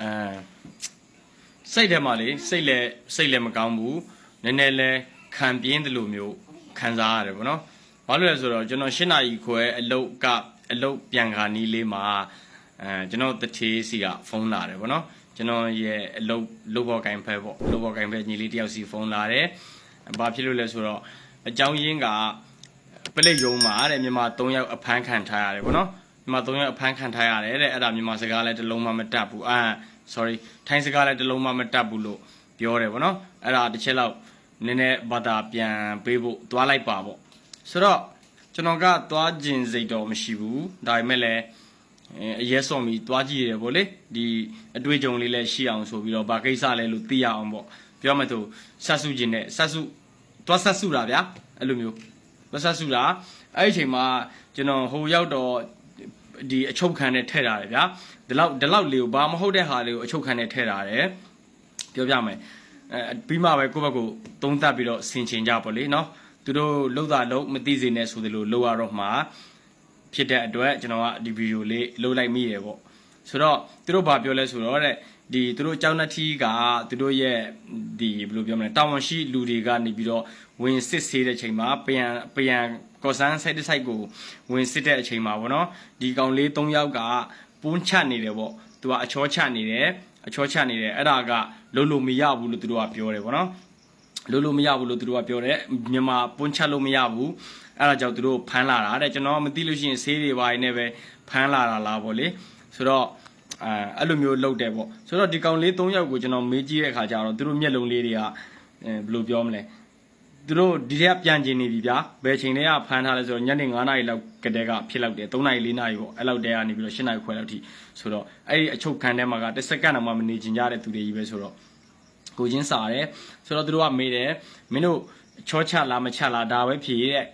အဲစိတ်ထဲမှာလေစိတ်လည်းစိတ်လည်းမကောင်းဘူးနည်းနည်းလဲခံပြင်းတယ်လို့မျိုးခံစားရတယ်ဗောနော်ဘာလို့လဲဆိုတော့ကျွန်တော်၈နာရီခွဲအလုတ်ကအလုတ်ပြန်ခါနီးလေးမှာအဲကျွန်တော်တထေးစီကဖုန်းလာတယ်ဗောနော်ကျွန်တော်ရဲ့အလုတ်လုတ်ဘော်ကင်ဖဲပေါ့လုတ်ဘော်ကင်ဖဲညီလေးတယောက်စီဖုန်းလာတယ်ဘာဖြစ်လို့လဲဆိုတော့အကြောင်းရင်းကပလိတ်ယုံမှာတဲ့မြန်မာ3ယောက်အဖမ်းခံထားရတယ်ဗောနော် မြန်မာ3ယောက်အဖမ်းခံထားရတယ်တဲ့အဲ့ဒါမြန်မာစကားလည်းတစ်လုံးမှမတတ်ဘူးအာ sorry ထိုင်းစကားလည်းတစ်လုံးမှမတတ်ဘူးလို့ပြောတယ်ဗောနော်အဲ့ဒါတစ်ချက်လောက်နည်းနည်းဘာသာပြန်ပေးဖို့သွားလိုက်ပါဗောဆိုတော့ကျွန်တော်ကသွားခြင်းစိတ်တော့မရှိဘူးဒါပေမဲ့လည်းအဲအရက်စော်မီသွားကြည့်ရတယ်ဗောလေဒီအတွေ့အကြုံလေးလည်းရှိအောင်ဆိုပြီးတော့ဗာကိစ္စလဲလို့သိရအောင်ဗောပြောမှဆိုဆက်စုခြင်းနဲ့ဆက်စုသွားဆက်စုတာဗျာအဲ့လိုမျိုးမဆက်စုတာအဲ့ဒီအချိန်မှာကျွန်တော်ဟိုရောက်တော့ ဒီအချုပ်ခံနဲ့ထည့်ထားတယ်ဗျာဒီလောက်ဒီလောက်လေးကိုဘာမဟုတ်တဲ့ဟာလေးကိုအချုပ်ခံနဲ့ထည့်ထားတယ်ပြောပြမယ်အဲပြီးမှပဲကိုယ့်ဘက်ကိုသုံးသပ်ပြီးတော့ဆင်ခြင်ကြပါလေနော်သူတို့လှုပ်တာလှုပ်မသိစေနဲ့ဆိုသလိုလှုပ်ရတော့မှာဖြစ်တဲ့အတွက်ကျွန်တော်ကဒီဗီဒီယိုလေးလှုပ်လိုက်မိရပေါ့ဆိုတော့သူတို့ဘာပြောလဲဆိုတော့တဲ့ ဒီသူတို့ကျောင်းနှထီးကသူတို့ရဲ့ဒီဘယ်လိုပြောမလဲတာဝန်ရှိလူတွေကနေပြီးတော့ဝင်စစ်ဆေးတဲ့ချိန်မှာပယံပယံကော်ဆန်းဆိုင်တစ်ဆိုင်ကိုဝင်စစ်တဲ့အချိန်မှာဗောနော်ဒီကောင်လေး၃ယောက်ကပွန်းချနေတယ်ဗောသူကအချောချနေတယ်အချောချနေတယ်အဲ့ဒါကလုံးလို့မရဘူးလို့သူတို့ကပြောတယ်ဗောနော်လို့လို့မရဘူးလို့သူတို့ကပြောတယ်မြန်မာပွန်းချက်လို့မရဘူးအဲ့ဒါကြောင့်သူတို့ဖမ်းလာတာတဲ့ကျွန်တော်မသိလို့ရှိရင်ဆေးတွေပါနေပဲဖမ်းလာတာလားဗောလေဆိုတော့ အဲအဲ့လိုမျိုးလုပ်တယ်ဗောဆိုတော့ဒီကောင်လေး၃ယောက်ကိုကျွန်တော်မေးကြည့်တဲ့အခါကျတော့သူတို့မျက်လုံးလေးတွေကအဲဘယ်လိုပြောမလဲသူတို့ဒီထက်ပြန်ကျင်နေပြီဗျာဘယ်ချိန်တည်းကဖမ်းထားလဲဆိုတော့ညနေ9:00နာရီလောက်ကတည်းကဖြစ်လောက်တယ်3:00နာရီ4:00နာရီပေါ့အဲ့လောက်တည်းကနေပြီးတော့7:00နာရီခွဲလောက်ထိဆိုတော့အဲ့ဒီအချုပ်ခံထဲမှာကတစ်စက္ကန့်တော့မှမနေချင်ကြတဲ့သူတွေကြီးပဲဆိုတော့ကိုချင်းစာတယ်ဆိုတော့သူတို့ကမေးတယ်မင်းတို့ချောချလားမချလားဒါပဲဖြေတဲ့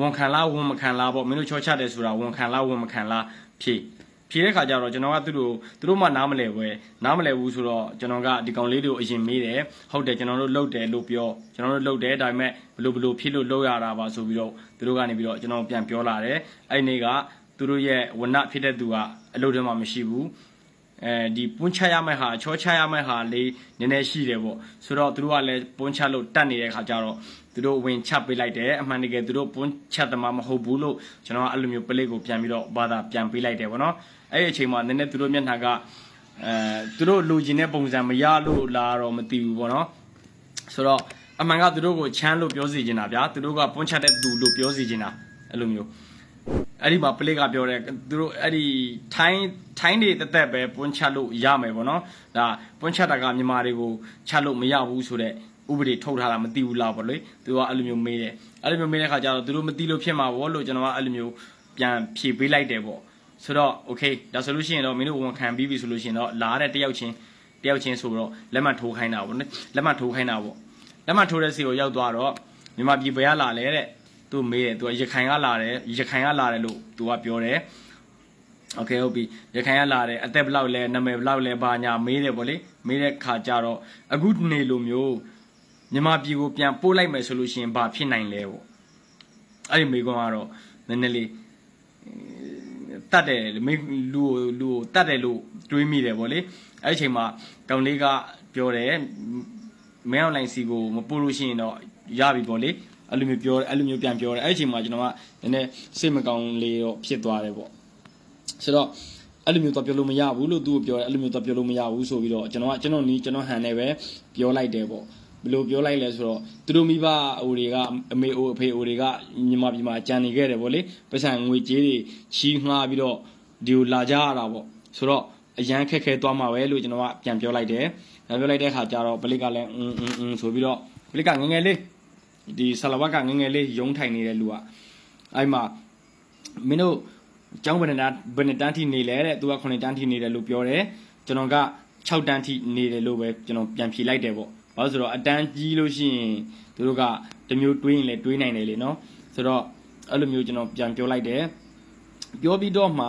ဝန်ခံလားဝန်မခံလားပေါ့မင်းတို့ချောချတယ်ဆိုတာဝန်ခံလားဝန်မခံလားဖြေ ဖြေတဲ့ခါကျတော့ကျွန်တော်ကသူတို့သူတို့မှနားမလဲပဲနားမလဲဘူးဆိုတော့ကျွန်တော်ကဒီကောင်လေးတွေကိုအရင်မေးတယ်ဟုတ်တယ်ကျွန်တော်တို့လှုပ်တယ်လို့ပြောကျွန်တော်တို့လှုပ်တယ်ဒါပေမဲ့ဘလို့ဘလို့ဖြစ်လို့လှုပ်ရတာပါဆိုပြီးတော့သူတို့ကနေပြီးတော့ကျွန်တော်ပြန်ပြောလာတယ်အဲ့ဒီနေ့ကသူတို့ရဲ့ဝဏဖြစ်တဲ့သူကအလုပ်ထဲမှာမရှိဘူးအဲဒီပွန်းချရမယ့်ဟာချောချရမယ့်ဟာလေးနည်းနည်းရှိတယ်ပေါ့ဆိုတော့သူတို့ကလည်းပွန်းချလို့တတ်နေတဲ့ခါကျတော့ သူတို့ဝင်ချပေးလိုက်တယ်အမှန်တကယ်သူတို့ပွန်းချသမားမဟုတ်ဘူးလို့ကျွန်တော်ကအဲ့လိုမျိုးပလိတ်ကိုပြန်ပြီးတော့ဘာသာပြန်ပေးလိုက်တယ်ပေါ့နော်အဲ့ဒီအချိန်မှာနည်းနည်းသူတို့မျက်နှာကအဲသူတို့လိုချင်တဲ့ပုံစံမရလို့လားတော့မသိဘူးပေါ့နော်ဆိုတော့အမှန်ကသူတို့ကိုချမ်းလို့ပြောစီချင်တာဗျာသူတို့ကပွန်းချတဲ့သူလို့ပြောစီချင်တာအဲ့လိုမျိုးအဲ့ဒီမှာပလိကပြောတယ်သူတို့အဲ့ဒီထိုင်းထိုင်းတွေတက်တက်ပဲပွန်းချလို့ရမယ်ပေါ့နော်ဒါပွန်းချတာကမြန်မာတွေကိုချလို့မရဘူးဆိုတော့ ဥပဒေထုတ်ထားတာမသိဘူးလားပေါ့လေသူကအဲ့လိုမျိုးမေးတယ်အဲ့လိုမျိုးမေးတဲ့ခါကျတော့သူတို့မသိလို့ဖြစ်မှာပေါ့လို့ကျွန်တော်ကအဲ့လိုမျိုးပြန်ဖြေပေးလိုက်တယ်ပေါ့ဆိုတော့ okay ဒါဆိုလို့ရှိရင်တော့မင်းတို့ဝန်ခံပြီးပြီဆိုလို့ရှိရင်တော့လာတဲ့တယောက်ချင်းတယောက်ချင်းဆိုတော့လက်မှတ်ထိုးခိုင်းတာပေါ့နော်လက်မှတ်ထိုးခိုင်းတာပေါ့လက်မှတ်ထိုးတဲ့စီကိုရောက်သွားတော့မြန်မာပြည်ဘယ်ကလာလဲတဲ့သူမေးတယ်သူကရခိုင်ကလာတယ်ရခိုင်ကလာတယ်လို့သူကပြောတယ် โอเคဟုတ်ပြီရခိုင်ကလာတယ်အသက်ဘယ်လောက်လဲနာမည်ဘယ်လောက်လဲဘာညာမေးတယ်ဗောလေမေးတဲ့ခါကျတော့အခုနေလိုမျိုး မြန်မာပြည်ကိုပြန်ပို့လိုက်မယ်ဆိုလို့ရှိရင်ဘာဖြစ်နိုင်လဲဗောအဲ့ဒီမေးခွန်းကတော့နည်းနည်းလေးတတ်တယ်မေးလူကိုလူကိုတတ်တယ်လို့တွေးမိတယ်ဗောလေအဲ့ဒီအချိန်မှာကောင်လေးကပြောတယ်မင်းအွန်လိုင်းစီကိုမပို့လို့ရှိရင်တော့ရပြီဗောလေအဲ့လိုမျိုးပြောတယ်အဲ့လိုမျိုးပြန်ပြောတယ်အဲ့ဒီအချိန်မှာကျွန်တော်ကနည်းနည်းစိတ်မကောင်းလေးတော့ဖြစ်သွားတယ်ဗောဆိုတော့အဲ့လိုမျိုးတော့ပြောလို့မရဘူးလို့သူ့ကိုပြောတယ်အဲ့လိုမျိုးတော့ပြောလို့မရဘူးဆိုပြီးတော့ကျွန်တော်ကကျွန်တော်နီးကျွန်တော်ဟန်နဲ့ပဲပြောလိုက်တယ်ပေါ့ ဘယ်လိုပြောလိုက်လဲဆိုတော့သူတို့မိဘဟိုတွေကအမေအိုအဖေအိုတွေကမြန်မာပြည်မှာကြံနေခဲ့တယ်ပေါ့လေပတ်စံငွေကြေးတွေချီးငှားပြီးတော့ဒီကိုလာကြရတာပေါ့ဆိုတော့အရန်ခက်ခဲသွားမှာပဲလို့ကျွန်တော်ကပြန်ပြောလိုက်တယ်ပြန်ပြောလိုက်တဲ့ခါကျတော့ပလစ်ကလည်းအင်းအင်းအင်းဆိုပြီးတော့ပလစ်ကငယ်ငယ်လေးဒီဆလဝတ်ကငယ်ငယ်လေးယုံထိုင်နေတဲ့လူကအဲ့မှာမင်းတို့ကျောင်းဘယ်နှစ်တန်းဘယ်နှစ်တန်းထိနေလဲတဲ့သူက9တန်းထိနေတယ်လို့ပြောတယ်ကျွန်တော်က6တန်းထိနေတယ်လို့ပဲကျွန်တော်ပြန်ဖြေလိုက်တယ်ပေါ့ ဘာလို့ဆိုတော့အတန်းကြီးလို့ရှိရင်သူတို့ကတစ်မျိုးတွေးရင်လည်းတွေးနိုင်တယ်လေနော်ဆိုတော့အဲ့လိုမျိုးကျွန်တော်ပြန်ပြောလိုက်တယ်ပြောပြီးတော့မှ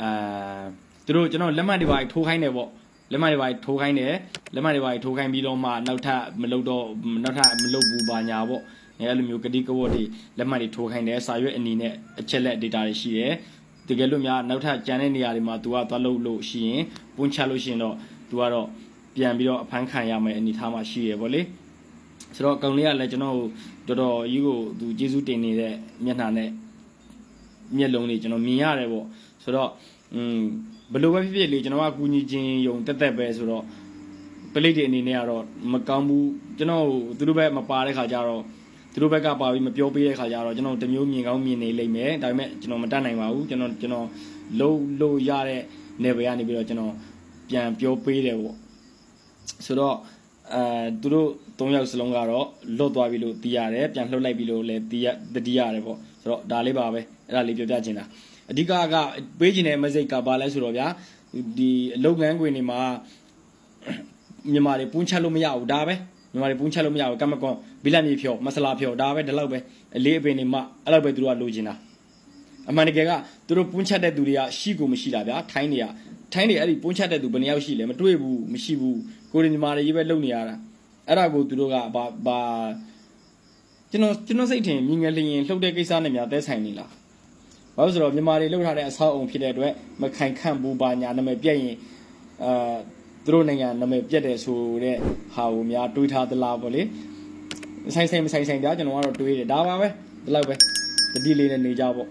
အာသူတို့ကျွန်တော်လက်မှတ်တွေပါထိုးခိုင်းတယ်ပေါ့လက်မှတ်တွေပါထိုးခိုင်းတယ်လက်မှတ်တွေပါထိုးခိုင်းပြီးတော့မှနောက်ထပ်မလုပ်တော့နောက်ထပ်မလုပ်ဘူးပါညာပေါ့အဲအဲ့လိုမျိုးကတိကဝတ်တွေလက်မှတ်တွေထိုးခိုင်းတယ်စာရွက်အနေနဲ့အချက်လက် data တွေရှိတယ်တကယ်လို့များနောက်ထပ်ကြံတဲ့နေရာတွေမှာ तू ကသွားလို့လို့ရှိရင်ပွန်းချလို့ရှိရင်တော့ तू ကတော့ ပြန်ပြီးတော့အဖမ်းခံရမယ်အနေထားမှာရှိရပေါ့လေဆိုတော့ကောင်လေးကလည်းကျွန်တော်တို့တော်တော်ကြီးကိုသူကျေးဇူးတင်နေတဲ့မျက်နှာနဲ့မျက်လုံးလေးကျွန်တော်မြင်ရတယ်ပေါ့ဆိုတော့อืมဘယ်လိုပဲဖြစ်ဖြစ်လေကျွန်တော်ကကူညီခြင်းယုံတက်တက်ပဲဆိုတော့ပလိတ်တွေအနေနဲ့ကတော့မကောင်းဘူးကျွန်တော်သူတို့ဘက်မပါတဲ့ခါကျတော့သူတို့ဘက်ကပါပြီးမပြောပေးတဲ့ခါကျတော့ကျွန်တော်တမျိုးမြင်ကောင်းမြင်နေလိမ့်မယ်ဒါပေမဲ့ကျွန်တော်မတတ်နိုင်ပါဘူးကျွန်တော်ကျွန်တော်လုံးလို့ရတဲ့ level ကနေပြီးတော့ကျွန်တော်ပြန်ပြောပေးတယ်ပေါ့ ဆိုတော့အဲသူတို့၃ယောက်စလုံးကတော့လွတ်သွားပြီလို့သိရတယ်ပြန်လှုပ်လိုက်ပြီလို့လည်းသိရတတိရတယ်ပေါ့ဆိုတော့ဒါလေးပါပဲအဲ့ဒါလေးပြောပြချင်တာအဓိကကပေးချင်တဲ့ message ကဘာလဲဆိုတော့ဗျာဒီအလုပ်ငန်းခွင်တွေမှာမြန်မာတွေပူးချက်လို့မရဘူးဒါပဲမြန်မာတွေပူးချက်လို့မရဘူးကမ္မကွန်ဘီလက်မြေဖြော်မဆလာဖြော်ဒါပဲဒီလောက်ပဲအလေးအပင်တွေမှအဲ့လောက်ပဲသူတို့ကလိုချင်တာအမှန်တကယ်ကသူတို့ပွန်းချက်တဲ့သူတွေကရှိကိုမရှိတာဗျာထိုင်းတွေကထိုင်းတွေအဲ့ဒီပွန်းချက်တဲ့သူဘယ်နှယောက်ရှိလဲမတွေ့ဘူးမရှိဘူး ကိုရီညီမာတွေကြီးပဲလုံနေရတာအဲ့ဒါကိုသူတို့ကဘာဘာကျွန်တော်ကျွန်တော်စိတ်ထင်မြင်ငယ်လျင်လှုပ်တဲ့ကိစ္စနဲ့များတဲဆိုင်နေလားဘာလို့ဆိုတော့မြန်မာတွေလှုပ်ထားတဲ့အဆောက်အုံဖြစ်တဲ့အတွက်မခိုင်ခန့်ဘူးပါညာနာမည်ပြက်ရင်အာသူတို့နိုင်ငံနာမည်ပြက်တယ်ဆိုတဲ့ဟာကိုများတွေးထားသလားပေါ့လေဆိုင်ဆိုင်မဆိုင်ဆိုင်ဗျာကျွန်တော်ကတော့တွေးတယ်ဒါပါပဲဒီလောက်ပဲတတိလေးနဲ့နေကြပေါ့